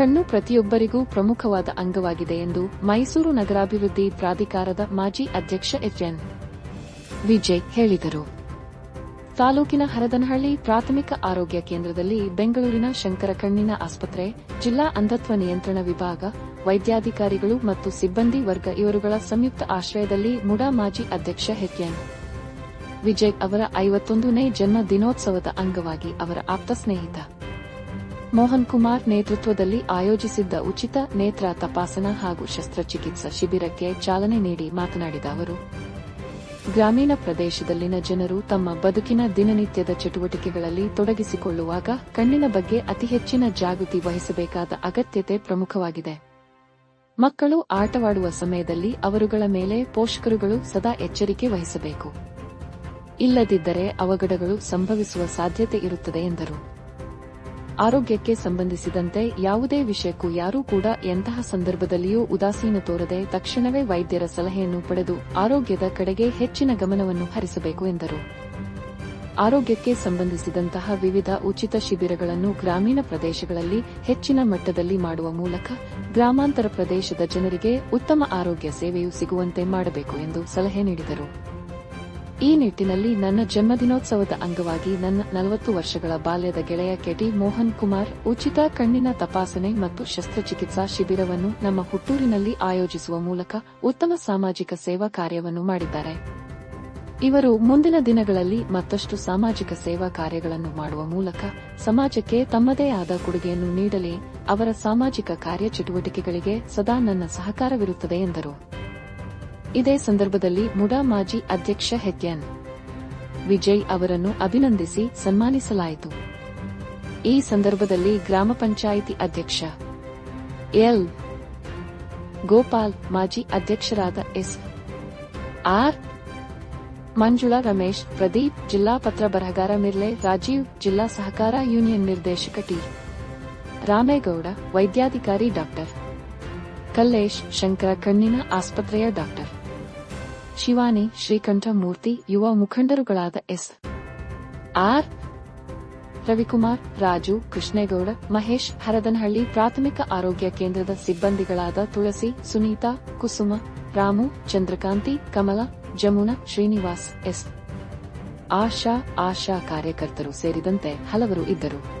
ಕಣ್ಣು ಪ್ರತಿಯೊಬ್ಬರಿಗೂ ಪ್ರಮುಖವಾದ ಅಂಗವಾಗಿದೆ ಎಂದು ಮೈಸೂರು ನಗರಾಭಿವೃದ್ಧಿ ಪ್ರಾಧಿಕಾರದ ಮಾಜಿ ಅಧ್ಯಕ್ಷ ಎಚ್ಎನ್ ವಿಜಯ್ ಹೇಳಿದರು. ತಾಲೂಕಿನ ಹರದನಹಳ್ಳಿ ಪ್ರಾಥಮಿಕ ಆರೋಗ್ಯ ಕೇಂದ್ರದಲ್ಲಿ ಬೆಂಗಳೂರಿನ ಶಂಕರ ಕಣ್ಣಿನ ಆಸ್ಪತ್ರೆ, ಜಿಲ್ಲಾ ಅಂಧತ್ವ ನಿಯಂತ್ರಣ ವಿಭಾಗ, ವೈದ್ಯಾಧಿಕಾರಿಗಳು ಮತ್ತು ಸಿಬ್ಬಂದಿ ವರ್ಗ ಇವರುಗಳ ಸಂಯುಕ್ತ ಆಶ್ರಯದಲ್ಲಿ ಮುಡಾ ಮಾಜಿ ಅಧ್ಯಕ್ಷ ಹೆಕ್ಯನ್ ವಿಜಯ್ ಅವರ ಐವತ್ತೊಂದನೇ ಜನ್ಮ ದಿನೋತ್ಸವದ ಅಂಗವಾಗಿ ಅವರ ಆಪ್ತ ಸ್ನೇಹಿತ. ಮೋಹನ್ ಕುಮಾರ್ ನೇತೃತ್ವದಲ್ಲಿ ಆಯೋಜಿಸಿದ್ದ ಉಚಿತ ನೇತ್ರ ತಪಾಸಣಾ ಹಾಗೂ ಶಸ್ತ್ರಚಿಕಿತ್ಸಾ ಶಿಬಿರಕ್ಕೆ ಚಾಲನೆ ನೀಡಿ ಮಾತನಾಡಿದ ಅವರು, ಗ್ರಾಮೀಣ ಪ್ರದೇಶದಲ್ಲಿನ ಜನರು ತಮ್ಮ ಬದುಕಿನ ದಿನನಿತ್ಯದ ಚಟುವಟಿಕೆಗಳಲ್ಲಿ ತೊಡಗಿಸಿಕೊಳ್ಳುವಾಗ ಕಣ್ಣಿನ ಬಗ್ಗೆ ಅತಿ ಹೆಚ್ಚಿನ ಜಾಗೃತಿ ವಹಿಸಬೇಕಾದ ಅಗತ್ಯತೆ ಪ್ರಮುಖವಾಗಿದೆ. ಮಕ್ಕಳು ಆಟವಾಡುವ ಸಮಯದಲ್ಲಿ ಅವರುಗಳ ಮೇಲೆ ಪೋಷಕರುಗಳು ಸದಾ ಎಚ್ಚರಿಕೆ ವಹಿಸಬೇಕು. ಇಲ್ಲದಿದ್ದರೆ ಅವಘಡಗಳು ಸಂಭವಿಸುವ ಸಾಧ್ಯತೆ ಇರುತ್ತದೆ, ಎಂದರು. ಆರೋಗ್ಯಕ್ಕೆ ಸಂಬಂಧಿಸಿದಂತೆ ಯಾವುದೇ ವಿಷಯಕ್ಕೂ ಯಾರೂ ಕೂಡ ಎಂತಹ ಸಂದರ್ಭದಲ್ಲಿಯೂ ಉದಾಸೀನ ತೋರದೆ ತಕ್ಷಣವೇ ವೈದ್ಯರ ಸಲಹೆಯನ್ನು ಪಡೆದು ಆರೋಗ್ಯದ ಕಡೆಗೆ ಹೆಚ್ಚಿನ ಗಮನವನ್ನು ಹರಿಸಬೇಕು ಎಂದರು. ಆರೋಗ್ಯಕ್ಕೆ ಸಂಬಂಧಿಸಿದಂತಹ ವಿವಿಧ ಉಚಿತ ಶಿಬಿರಗಳನ್ನು ಗ್ರಾಮೀಣ ಪ್ರದೇಶಗಳಲ್ಲಿ ಹೆಚ್ಚಿನ ಮಟ್ಟದಲ್ಲಿ ಮಾಡುವ ಮೂಲಕ ಗ್ರಾಮಾಂತರ ಪ್ರದೇಶದ ಜನರಿಗೆ ಉತ್ತಮ ಆರೋಗ್ಯ ಸೇವೆಯು ಸಿಗುವಂತೆ ಮಾಡಬೇಕು ಎಂದು ಸಲಹೆ ನೀಡಿದರು. ಈ ನಿಟ್ಟಿನಲ್ಲಿ ನನ್ನ ಜನ್ಮದಿನೋತ್ಸವದ ಅಂಗವಾಗಿ ನನ್ನ ನಲವತ್ತು ವರ್ಷಗಳ ಬಾಲ್ಯದ ಗೆಳೆಯ ಕೆಟಿ ಮೋಹನ್ ಕುಮಾರ್ ಉಚಿತ ಕಣ್ಣಿನ ತಪಾಸಣೆ ಮತ್ತು ಶಸ್ತ್ರಚಿಕಿತ್ಸಾ ಶಿಬಿರವನ್ನು ನಮ್ಮ ಹುಟ್ಟೂರಿನಲ್ಲಿ ಆಯೋಜಿಸುವ ಮೂಲಕ ಉತ್ತಮ ಸಾಮಾಜಿಕ ಸೇವಾ ಕಾರ್ಯವನ್ನು ಮಾಡಿದ್ದಾರೆ. ಇವರು ಮುಂದಿನ ದಿನಗಳಲ್ಲಿ ಮತ್ತಷ್ಟು ಸಾಮಾಜಿಕ ಸೇವಾ ಕಾರ್ಯಗಳನ್ನು ಮಾಡುವ ಮೂಲಕ ಸಮಾಜಕ್ಕೆ ತಮ್ಮದೇ ಆದ ಕೊಡುಗೆಯನ್ನು ನೀಡಲಿ, ಅವರ ಸಾಮಾಜಿಕ ಕಾರ್ಯಚಟುವಟಿಕೆಗಳಿಗೆ ಸದಾ ನನ್ನ ಸಹಕಾರವಿರುತ್ತದೆ ಎಂದರು. ಇದೇ ಸಂದರ್ಭದಲ್ಲಿ ಮುಡಾ ಮಾಜಿ ಅಧ್ಯಕ್ಷ ಹೆತ್ಯನ್ ವಿಜಯ್ ಅವರನ್ನು ಅಭಿನಂದಿಸಿ ಸನ್ಮಾನಿಸಲಾಯಿತು. ಈ ಸಂದರ್ಭದಲ್ಲಿ ಗ್ರಾಮ ಪಂಚಾಯಿತಿ ಅಧ್ಯಕ್ಷ ಎಲ್. ಗೋಪಾಲ್ ಮಾಜಿ ಅಧ್ಯಕ್ಷರಾದ ಎಸ್. ಆರ್. ಮಂಜುಳಾ ರಮೇಶ್, ಪ್ರದೀಪ್, ಜಿಲ್ಲಾ ಪತ್ರ ಬರಹಗಾರ ಮಿರ್ಲೆ, ರಾಜೀವ್, ಜಿಲ್ಲಾ ಸಹಕಾರ ಯೂನಿಯನ್ ನಿರ್ದೇಶಕ ಟಿ. ರಾಮೇಗೌಡ, ವೈದ್ಯಾಧಿಕಾರಿ ಡಾಕ್ಟರ್ ಕಲ್ಲೇಶ್, ಶಂಕರ ಕಣ್ಣಿನ ಆಸ್ಪತ್ರೆಯ ಡಾಕ್ಟರ್ ಶಿವಾನಿ ಶ್ರೀಕಂಠ ಮೂರ್ತಿ ಯುವ ಮುಖಂಡರುಗಳಾದ ಎಸ್. ಆರ್. ರವಿಕುಮಾರ್, ರಾಜು, ಕೃಷ್ಣೇಗೌಡ, ಮಹೇಶ್, ಹರದನಹಳ್ಳಿ, ಪ್ರಾಥಮಿಕ ಆರೋಗ್ಯ ಕೇಂದ್ರದ ಸಿಬ್ಬಂದಿಗಳಾದ ತುಳಸಿ, ಸುನೀತಾ, ಕುಸುಮ, ರಾಮು, ಚಂದ್ರಕಾಂತಿ, ಕಮಲ, ಜಮುನಾ, ಶ್ರೀನಿವಾಸ್, ಎಸ್. ಆಶಾ ಆಶಾ ಕಾರ್ಯಕರ್ತರು ಸೇರಿದಂತೆ ಹಲವರು ಇದ್ದರು.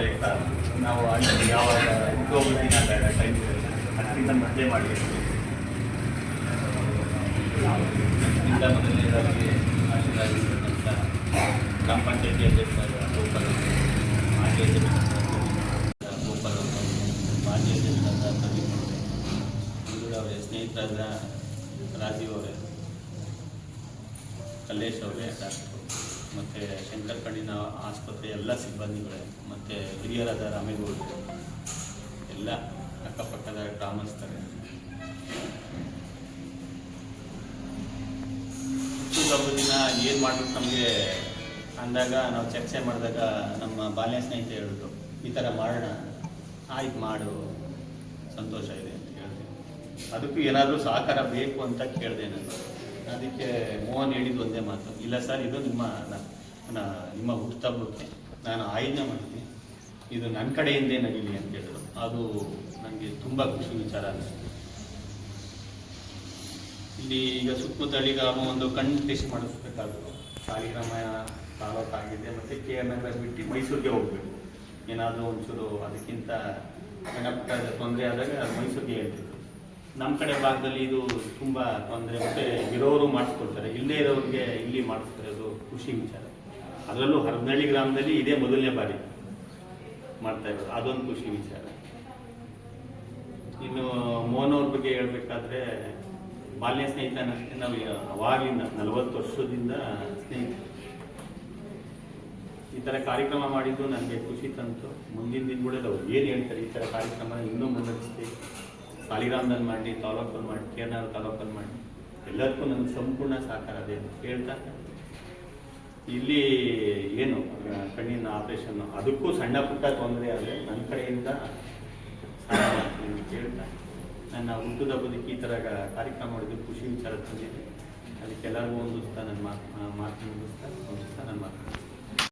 ಪ್ರಯುಕ್ತ ನಾವು ಅಲ್ಲಿ ಯಾವಾಗ ಹುಟ್ಟುಹಬ್ಬದ ದಿನ ಬೇಡ ಟೈಮ್ ಅದಕ್ಕಿಂತ ಮೊದಲೇ ಮಾಡಿರ್ತೀವಿ ಇಂದ ಮೊದಲನೇದಾಗಿ ಆಶೀರ್ವಾದಿಸಿದಂಥ ಗ್ರಾಮ ಪಂಚಾಯತಿ ಅಧ್ಯಕ್ಷರಾದ ಗೋಪಾಲ ಮಾಜಿ ಅಧ್ಯಕ್ಷ ಗೋಪಾಲ ಮಾಜಿ ಅಧ್ಯಕ್ಷರಾದ ಪ್ರದೀಪ್ ಅವರ. ಸ್ನೇಹಿತರಾದ ರಾಜೀವ್ ಅವರೇ, ಕಲ್ಲೇಶ್ ಅವರೇ ಡಾಕ್ಟ್ರು ಮತ್ತು ಶಂಕರ್ ಕಣ್ಣಿನ ಆಸ್ಪತ್ರೆ ಎಲ್ಲ ಸಿಬ್ಬಂದಿಗಳೇ, ಮತ್ತು ಹಿರಿಯರಾದ ರಾಮೇಗೌಡರು ಎಲ್ಲ ಅಕ್ಕಪಕ್ಕದ ಗ್ರಾಮಸ್ಥರೇ. ಹುಟ್ಟುಹಬ್ಬದ ದಿನ ಏನು ಮಾಡಬೇಕು ನಮಗೆ ಅಂದಾಗ ನಾವು ಚರ್ಚೆ ಮಾಡಿದಾಗ ನಮ್ಮ ಬಾಲ್ಯ ಸ್ನೇಹಿತ ಹೇಳಿದ್ರು, ಈ ಥರ ಮಾಡೋಣ, ಆಯ್ತು ಮಾಡು, ಸಂತೋಷ ಇದೆ ಅಂತ ಹೇಳಿದೆ ಅದಕ್ಕೂ ಏನಾದರೂ ಸಹಕಾರ ಬೇಕು ಅಂತ ಕೇಳಿದೆ ನಾನು. ಅದಕ್ಕೆ ಮೋಹನ್ ಹೇಳಿದ್ದು ಒಂದೇ ಮಾತು. ಇಲ್ಲ ಸರ್, ಇದು ನಿಮ್ಮ ನಿಮ್ಮ ಹುಟ್ಟುತ್ತಬ್ಬಕ್ಕೆ ನಾನು ಆಯೋಜನೆ ಮಾಡ್ತೀನಿ. ಇದು ನನ್ನ ಕಡೆಯಿಂದೇ ನಡೀಲಿ ಅಂತ ಹೇಳಿದ್ರು. ಅದು ನನಗೆ ತುಂಬ ಖುಷಿ ವಿಚಾರ ಅನಿಸ್ತು ಇಲ್ಲಿ ಈಗ ಸುತ್ತಮುತ್ತ ಗ್ರಾಮ ಒಂದು ಕಣ್ಣು ಟೆಸ್ಟ್ ಮಾಡಿಸ್ಬೇಕಾದ್ರು. ಸಾಲಿಗ್ರಾಮ ತಾಲೂಕು ಆಗಿದೆ, ಮತ್ತು ಕೆ ಎಂ ನಗರ ಬಿಟ್ಟು ಮೈಸೂರಿಗೆ ಹೋಗಬೇಕು. ಏನಾದರೂ ಒಂಚೂರು ಅದಕ್ಕಿಂತ ಸಣ್ಣಪುಟ್ಟ ತೊಂದರೆ ಆದಾಗ ಮೈಸೂರಿಗೆ ಹೇಳ್ತಿದ್ರು ನಮ್ಮ ಕಡೆ ಭಾಗದಲ್ಲಿ ಇದು ತುಂಬ ತೊಂದರೆ, ಮತ್ತೆ ಇರೋರು ಮಾಡಿಸ್ಕೊಳ್ತಾರೆ. ಇಲ್ಲೇ ಇರೋರಿಗೆ ಇಲ್ಲಿ ಮಾಡಿಸ್ತಾರೆ, ಅದು ಖುಷಿ ವಿಚಾರ. ಅದರಲ್ಲೂ ಹರದಳ್ಳಿ ಗ್ರಾಮದಲ್ಲಿ ಇದೇ ಮೊದಲನೇ ಬಾರಿ ಮಾಡ್ತಾ ಇರೋದು. ಅದೊಂದು ಖುಷಿ ವಿಚಾರ. ಇನ್ನು ಮೋಹನ್ ಅವ್ರ ಬಗ್ಗೆ ಹೇಳ್ಬೇಕಾದ್ರೆ, ಬಾಲ್ಯ ಸ್ನೇಹಿತ ನಾವು ಅವಾಗಿಂದ ನಲವತ್ತು ವರ್ಷದಿಂದ ಸ್ನೇಹಿತ. ಈ ಥರ ಕಾರ್ಯಕ್ರಮ ಮಾಡಿದ್ದು ನನಗೆ ಖುಷಿ ತಂತು. ಮುಂದಿನ ದಿನಗಳಲ್ಲಿ ಅವ್ರು ಏನು ಹೇಳ್ತಾರೆ, ಈ ಥರ ಕಾರ್ಯಕ್ರಮ ಇನ್ನೂ ಮುನ್ನಡೆಸ್ತೀವಿ ಸಾಲಿಗ್ರಾಮದಲ್ಲಿ ಮಾಡಿ ತಾಲೂಕಲ್ಲಿ ಮಾಡಿ ಕೇರಳ ತಾಲೂಕಲ್ಲಿ ಮಾಡಿ, ಎಲ್ಲದಕ್ಕೂ ನನ್ನ ಸಂಪೂರ್ಣ ಸಹಕಾರ ಅದೇ ಹೇಳ್ತಾ ಇಲ್ಲಿ ಏನು ಕಣ್ಣಿನ ಆಪರೇಷನ್ ಅದಕ್ಕೂ ಸಣ್ಣ ಪುಟ್ಟ ತೊಂದರೆ ಆದರೆ ನನ್ನ ಕಡೆಯಿಂದ ಹೇಳ್ತಾ ನನ್ನ ಹುಟ್ಟುದ ಬದುಕಿ ಈ ಥರ ಕಾರ್ಯಕ್ರಮ ಮಾಡಿದ್ದು ಖುಷಿ ವಿಚಾರ ತಂದಿದೆ ಅದಕ್ಕೆಲ್ಲರಿಗೂ ಒಂದು ನನ್ನ ಮಾತು ಮಾತು ಒಂದು ನನ್ನ ಮಾತು